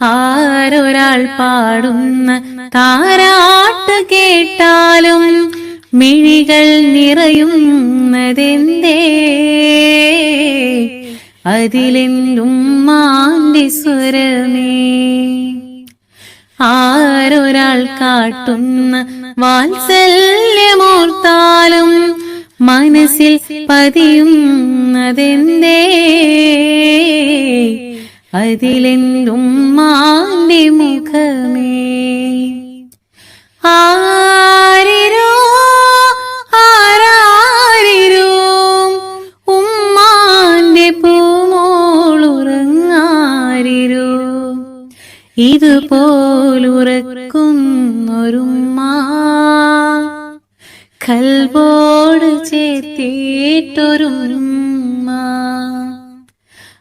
ആരൊരാൾ പാടുന്ന താരാട്ട് കേട്ടാലും മിഴികൾ നിറയുന്നതെന്തേ? അതിലെന്തും മാന്റെ സ്വരമേ. ആരൊരാൾ കാട്ടുന്ന വാത്സല്യമോർത്താലും മനസ്സിൽ പതിയുന്നതെന്തേ? അതിലെന്തും മാന്റെ മുഖമേ ആരിരോ ആരാരിരോ ഉമ്മാന്റെ പൂമോളുറങ്ങാരിരോ. ഇതുപോലുറക്കുന്നൊരുമ്മ. കൽവോട് ചേർത്തിട്ടൊരുമ്മ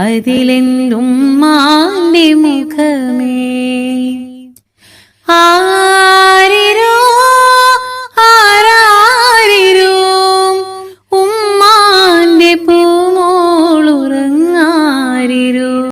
അതിലെന്തും മാന്റെ മുഖമേ